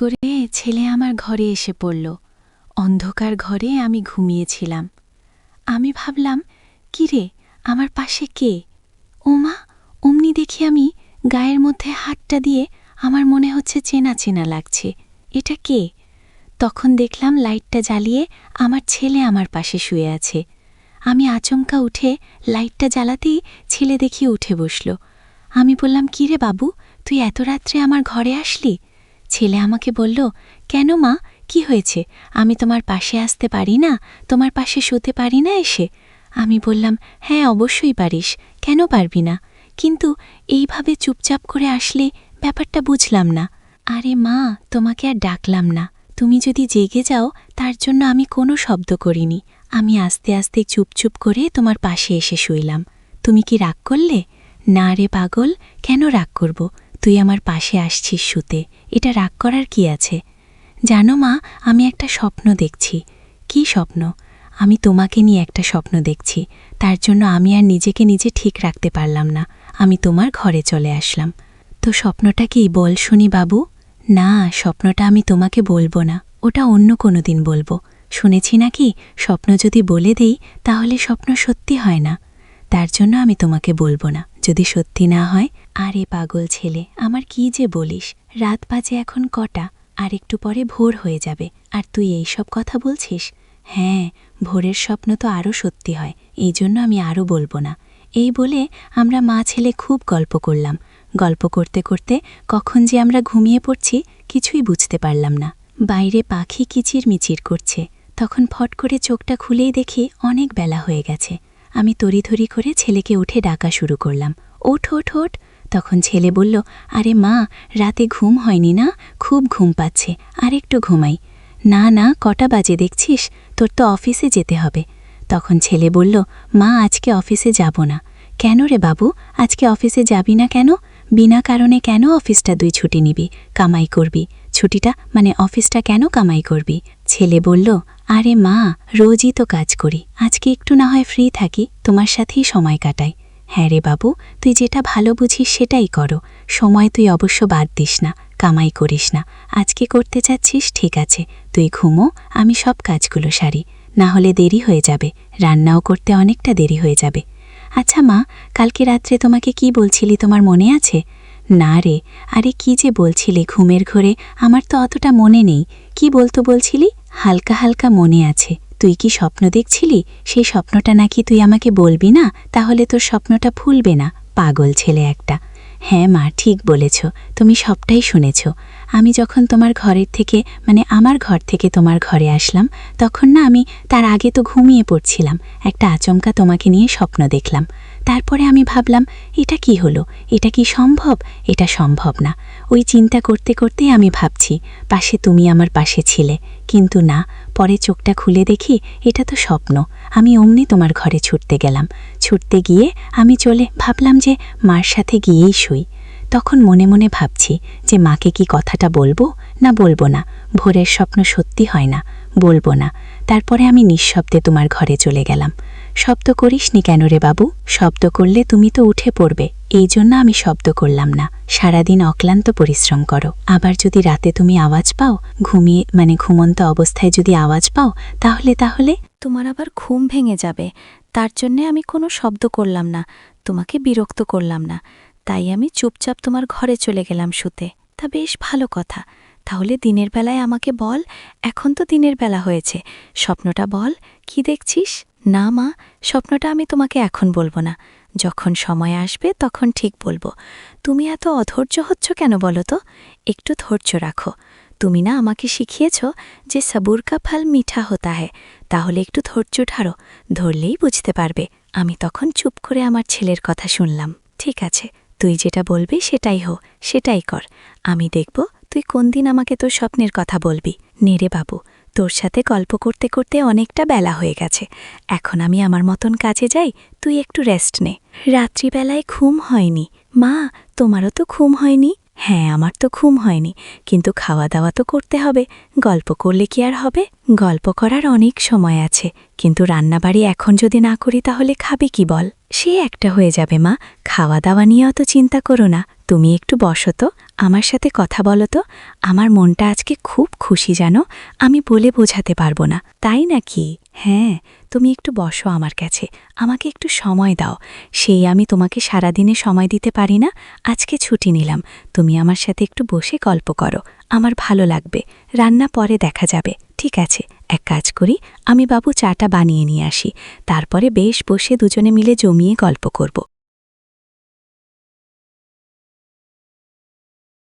করে ছেলে আমার ঘরে এসে পড়ল। অন্ধকার ঘরে আমি ঘুমিয়েছিলাম। আমি ভাবলাম কি রে আমার পাশে কে? ওমা, অমনি দেখি আমি গায়ের মধ্যে হাতটা দিয়ে আমার মনে হচ্ছে চেনা চেনা লাগছে। এটা কে? তখন দেখলাম লাইটটা জ্বালিয়ে আমার ছেলে আমার পাশে শুয়ে আছে। আমি আচমকা উঠে লাইটটা জ্বালাতেই ছেলে দেখি উঠে বসল। আমি বললাম, কিরে বাবু, তুই এত রাত্রে আমার ঘরে আসলি? ছেলে আমাকে বলল, কেন মা? কি হয়েছে? আমি তোমার পাশে আসতে পারি না? তোমার পাশে শুতে পারি না এসে? আমি বললাম হ্যাঁ অবশ্যই পারিস। কেন পারবি না? কিন্তু এইভাবে চুপচাপ করে আসলে ব্যাপারটা বুঝলাম না। আরে মা, তোমাকে আর ডাকলাম না। তুমি যদি জেগে যাও, তার জন্য আমি কোনো শব্দ করিনি। আমি আস্তে আস্তে চুপচুপ করে তোমার পাশে এসে শুইলাম। তুমি কি রাগ করলে? না রে পাগল, কেন রাগ করব? তুই আমার পাশে আসছিস শুতে এটা রাগ করার কি আছে? জানো মা, আমি একটা স্বপ্ন দেখছি। কি স্বপ্ন? আমি তোমাকে নিয়ে একটা স্বপ্ন দেখছি। তার জন্য আমি আর নিজেকে নিজে ঠিক রাখতে পারলাম না। আমি তোমার ঘরে চলে আসলাম। তো স্বপ্নটা কি বল শুনি বাবু। না, স্বপ্নটা আমি তোমাকে বলব না। ওটা অন্য কোনো দিন বলব। শুনেছি নাকি? স্বপ্ন যদি বলে দেই, তাহলে স্বপ্ন সত্যি হয় না। তার জন্য আমি তোমাকে বলব না। যদি সত্যি না হয় আরে পাগল ছেলে, আমার কি যে বলিস? রাত বাজে এখন কটা, আর একটু পরে ভোর হয়ে যাবে। আর তুই এই সব কথা বলছিস? হ্যাঁ ভোরের স্বপ্ন তো আরও সত্যি হয়, এই জন্য আমি আরও বলব না। এই বলে আমরা মা ছেলে খুব গল্প করলাম। গল্প করতে করতে কখন যে আমরা ঘুমিয়ে পড়ছি, কিছুই বুঝতে পারলাম না। বাইরে পাখি কিচির মিচির করছে। তখন ফট করে চোখটা খুলেই দেখি অনেক বেলা হয়ে গেছে। আমি তড়িধড়ি করে ছেলেকে উঠে ডাকা শুরু করলাম। ওঠ ওঠ ওঠ তখন ছেলে বলল, আরে মা, রাতে ঘুম হয়নি না? খুব ঘুম পাচ্ছে। আর একটু ঘুমাই। না না, কটা বাজে দেখছিস? তোর তো অফিসে যেতে হবে। তখন ছেলে বলল, মা, আজকে অফিসে যাব না। কেন রে বাবু? আজকে অফিসে যাবি না কেন? বিনা কারণে কেন অফিসটা দুই ছুটি নিবি? কামাই করবি। ছুটিটা মানে অফিসটা কেন কামাই করবি? ছেলে বলল, আরে মা, রোজই তো কাজ করি। আজকে একটু না হয় ফ্রি থাকি, তোমার সাথেই সময় কাটাই। হ্যাঁ রে বাবু, তুই যেটা ভালো বুঝিস সেটাই করো। সময় তুই অবশ্য বাদ দিস না, কামাই করিস না। আজকে করতে চাচ্ছিস, ঠিক আছে। তুই ঘুমো, আমি সব কাজগুলো সারি। না হলে দেরি হয়ে যাবে। রান্নাও করতে অনেকটা দেরি হয়ে যাবে। আচ্ছা মা, কালকে রাত্রে তোমাকে কি বলছিলি তোমার মনে আছে? না রে, আরে কি যে বলছিলি ঘুমের ঘরে, আমার তো অতটা মনে নেই। কি বলতো বলছিলি? হালকা হালকা মনে আছে। তুই কি স্বপ্ন দেখছিলি? সেই স্বপ্নটা নাকি তুই আমাকে বলবি না? তাহলে তোর স্বপ্নটা ফুলবে না, পাগল ছেলে একটা। হ্যাঁ মা, ঠিক বলেছ। তুমি সবটাই শুনেছ। আমি যখন তোমার ঘরের থেকে মানে আমার ঘর থেকে তোমার ঘরে আসলাম, তখন না আমি তার আগে তো ঘুমিয়ে পড়ছিলাম। একটা আচমকা তোমাকে নিয়ে স্বপ্ন দেখলাম। তারপরে আমি ভাবলাম, এটা কি হলো? এটা কি সম্ভব? এটা সম্ভব না। ওই চিন্তা করতে করতে আমি ভাবছি, পাশে তুমি আমার পাশে ছিলে। কিন্তু না, পরে চোখটা খুলে দেখি, এটা তো স্বপ্ন। আমি অমনি তোমার ঘরে ছুটতে গেলাম। ছুটতে গিয়ে আমি চলে, ভাবলাম যে মার সাথে গিয়েই শুই। তখন মনে মনে ভাবছি যে মাকে কি কথাটা বলব? না বলব না। ভোরের স্বপ্ন সত্যি হয় না। বলব না। তারপরে আমি নিঃশব্দে তোমার ঘরে চলে গেলাম। শব্দ করিসনি কেন রে বাবু? শব্দ করলে তুমি তো উঠে পড়বে। এই জন্য আমি শব্দ করলাম না। সারাদিন অক্লান্ত পরিশ্রম করো। আবার যদি রাতে তুমি আওয়াজ পাও, ঘুমিয়ে মানে ঘুমন্ত অবস্থায় যদি আওয়াজ পাও, তাহলে তাহলে? তোমার আবার ঘুম ভেঙে যাবে। তার জন্যে আমি কোনো শব্দ করলাম না। তোমাকে বিরক্ত করলাম না। তাই আমি চুপচাপ তোমার ঘরে চলে গেলাম শুতে। তা বেশ ভালো কথা। তাহলে দিনের বেলায় আমাকে বল, এখন তো দিনের বেলা হয়েছে। স্বপ্নটা বল, কি দেখছিস? না মা, স্বপ্নটা আমি তোমাকে এখন বলব না। যখন সময় আসবে তখন ঠিক বলব। তুমি এত অধৈর্য হচ্ছ কেন বলো তো? একটু ধৈর্য রাখো। তুমি না আমাকে শিখিয়েছ যে সবুর কা ফল মিঠা হতা হয় তাহলে একটু ধৈর্য ধারো। ধরলেই বুঝতে পারবে। আমি তখন চুপ করে আমার ছেলের কথা শুনলাম। ঠিক আছে। তুই যেটা বলবি সেটাই হো সেটাই কর। আমি দেখব তুই কোন দিন আমাকে তোর স্বপ্নের কথা বলবি। নেরে বাবু, তোর সাথে গল্প করতে করতে অনেকটা বেলা হয়ে গেছে। এখন আমি আমার মতন কাজে যাই, তুই একটু রেস্ট নে। রাত্রিবেলায় ঘুম হয়নি। মা, তোমারও তো ঘুম হয়নি? হ্যাঁ আমার তো ঘুম হয়নি। কিন্তু খাওয়া দাওয়া তো করতে হবে। গল্প করলে কি আর হবে? গল্প করার অনেক সময় আছে। কিন্তু রান্নাবাড়ি এখন যদি না করি তাহলে খাবে কি বল? সে একটা হয়ে যাবে, মা। খাওয়া দাওয়া নিয়ে অত চিন্তা করো না। তুমি একটু বসো তো। আমার সাথে কথা বলো তো। আমার মনটা আজকে খুব খুশি জানো। আমি বলে বোঝাতে পারব না। তাই নাকি? হ্যাঁ তুমি একটু বসো আমার কাছে। আমাকে একটু সময় দাও। সেই আমি তোমাকে সারাদিনে সময় দিতে পারি না। আজকে ছুটি নিলাম। তুমি আমার সাথে একটু বসে গল্প করো। আমার ভালো লাগবে। রান্না পরে দেখা যাবে। ঠিক আছে। এক কাজ করি, আমি বাবু চাটা বানিয়ে নিয়ে আসি। তারপরে বেশ বসে দুজনে মিলে জমিয়ে গল্প করব।